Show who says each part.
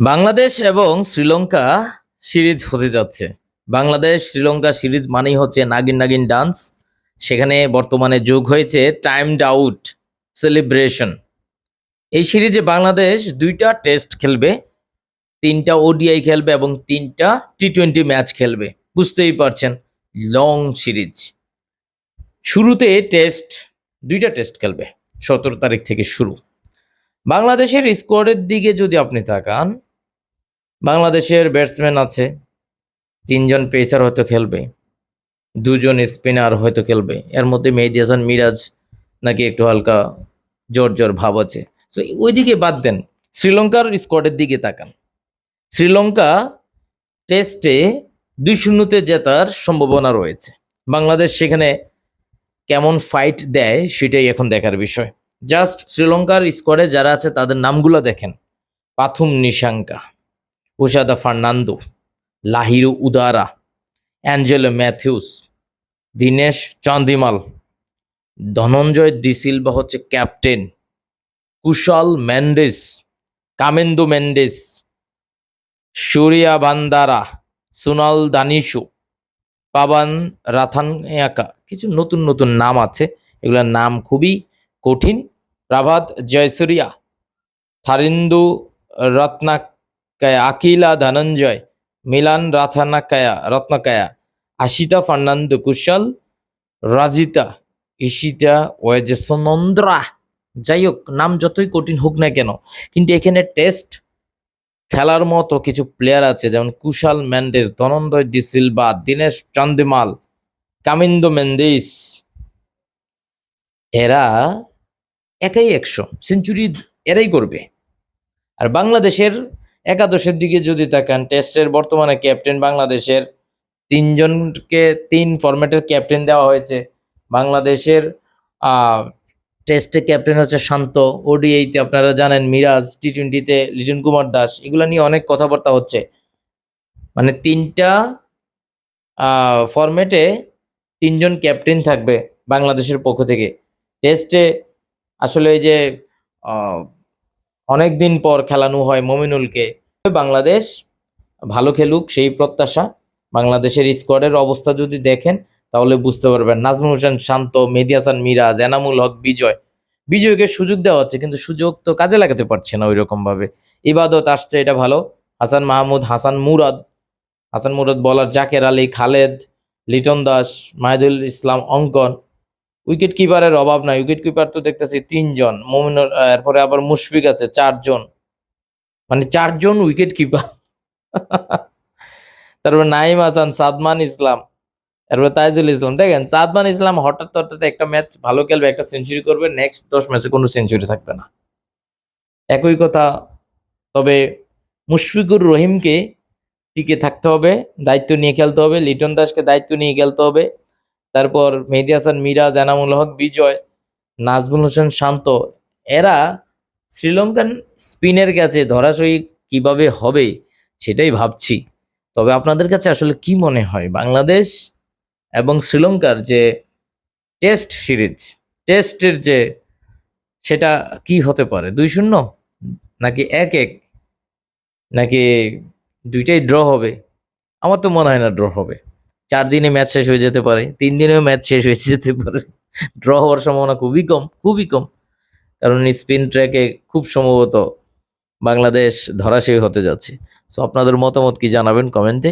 Speaker 1: বাংলাদেশ এবং শ্রীলঙ্কা সিরিজ হতে যাচ্ছে। বাংলাদেশ, শ্রীলঙ্কা সিরিজ মানেই হচ্ছে নাগিন নাগিন ডান্স। সেখানে বর্তমানে যোগ হয়েছে টাইমড আউট সেলিব্রেশন। এই সিরিজে বাংলাদেশ দুইটা টেস্ট খেলবে, তিনটা ওডিআই খেলবে এবং তিনটা টি টোয়েন্টি ম্যাচ খেলবে। বুঝতেই পারছেন, লং সিরিজ। শুরুতে টেস্ট, দুইটা টেস্ট খেলবে, সতেরো তারিখ থেকে শুরু। বাংলাদেশের স্কোয়াডের দিকে যদি আপনি তাকান বাংলাদেশের ব্যাটসম্যান আছে, তিনজন পেসার হয়তো খেলবে, দুজন স্পিনার হয়তো খেলবে, এর মধ্যে মেহেদি হাসান, মিরাজ নাকি একটু হালকা জোর জোর ভাব আছে। তো ওইদিকে বাদ দেন, শ্রীলঙ্কার স্কোয়াডের দিকে তাকান। শ্রীলঙ্কা টেস্টে দুই শূন্যতে জেতার সম্ভাবনা রয়েছে। বাংলাদেশ সেখানে কেমন ফাইট দেয় সেটাই এখন দেখার বিষয়। জাস্ট শ্রীলঙ্কার স্কোয়াডে যারা আছে তাদের নামগুলো দেখেন। পাথুম নিশাঙ্কা। উষাদা ফার্নান্দো লাহিরু উদারা অ্যাঞ্জেলো ম্যাথিউস দীনেশ চান্দিমাল ধনঞ্জয় দিসিলভা হচ্ছে ক্যাপ্টেন কুশল মেন্ডেস কামেন্দু মেন্ডেস সুরিয়া বান্দারা সুনাল দানিশু পাবান রাথানিয়াকা কিছু নতুন নতুন নাম আছে, এগুলোর নাম খুবই কঠিন। প্রভাত জয়সূর্যা থারিন্দু রত্নাকায়া আকিলা ধনঞ্জয়, মিলান রাথানা রাথানাকায়া, রত্নকায়া, আশিতা ফার্নান্দো কুশল, রাজিতা ইশিতা ওয়েজেসনন্দ্রা। যাই হোক নাম যতই কঠিন হোক না কেন, কিন্তু এখানে টেস্ট খেলার মতো কিছু প্লেয়ার আছে, যেমন কুশাল মেন্ডেস ধনঞ্জয় ডি সিলভা, দীনেশ চন্দিমাল কামিন্দো মেন্দিস এরা একাই একশো সেঞ্চুরি এরাই করবে। আর বাংলাদেশের একাদশের দিকে যদি তাকান, টেস্টের বর্তমানে ক্যাপ্টেন বাংলাদেশের তিনজনকে তিন ফরম্যাটের ক্যাপ্টেন দেওয়া হয়েছে। বাংলাদেশের টেস্টে ক্যাপ্টেন হচ্ছে শান্ত, ওডিআইতে আপনারা জানেন মিরাজ টি টোয়েন্টিতে লিটন কুমার দাস, এগুলো নিয়ে অনেক কথাবার্তা হচ্ছে। মানে তিনটা ফরম্যাটে তিনজন ক্যাপ্টেন থাকবে বাংলাদেশের পক্ষ থেকে। টেস্টে আসলে এই যে অনেক দিন পর খেলানো হয় মমিনুলকে। বাংলাদেশ ভালো খেলুক, সেই প্রত্যাশা। বাংলাদেশের স্কোয়াডের অবস্থা যদি দেখেন, তাহলে বুঝতে পারবেন। নাজমুল হোসেন শান্ত, মেহেদি হাসান মিরাজ, এনামুল হক, বিজয়। বিজয়কে সুযোগ দেওয়া হচ্ছে, কিন্তু সুযোগ তো কাজে লাগাতে পারছে না ওই রকম ভাবে ইবাদত আসছে, এটা ভালো। হাসান মাহমুদ, হাসান মুরাদ। হাসান মুরাদ বলার জাকের আলী, খালেদ, লিটন দাস, মাহিদুল ইসলাম অঙ্কন। উইকেট কিপারের অভাব নাই। উইকেট কিপার তো দেখতেছি তিনজন। মমিনুর এরপরে আবার মুশফিক আছে, চারজন। মানে চারজন উইকেট কিপার তারপর নাইম হাসান, সাদমান ইসলাম, এরপরে তাইজুল ইসলাম। দেখেন, সাদমান ইসলাম হঠাৎ হঠাৎ একটা ম্যাচ ভালো খেলবে, একটা সেঞ্চুরি করবে নেক্সট দশ ম্যাচে কোনো সেঞ্চুরি থাকবে না। একই কথা, তবে মুশফিকুর রহিমকে টিকে থাকতে হবে, দায়িত্ব নিয়ে খেলতে হবে, লিটন দাসকে দায়িত্ব নিয়ে খেলতে হবে তারপর মেহেদি হাসান, মিরাজ, এনামুল হক, বিজয়, নাজমুল হোসেন, শান্ত, এরা শ্রীলঙ্কান স্পিনের কাছে ধরাশয়ী কীভাবে হবে সেটাই ভাবছি। তবে আপনাদের কাছে আসলে কি মনে হয়? বাংলাদেশ এবং শ্রীলঙ্কার যে টেস্ট সিরিজ, টেস্টের যে সেটা কি হতে পারে? দুই শূন্য? নাকি এক এক? নাকি দুইটাই ড্র হবে? আমার তো মনে হয় না ড্র হবে। চার দিনে ম্যাচ শেষ হয়ে যেতে পারে, তিন দিনেও ম্যাচ শেষ হয়ে যেতে পারে। ড্র হওয়ার সম্ভাবনা খুবই কম খুবই কম। কারণ স্পিন ট্র্যাকে খুব সম্ভবত বাংলাদেশ ধরাশয়ী হতে যাচ্ছে। সো আপনাদের মতামত কি জানাবেন কমেন্টে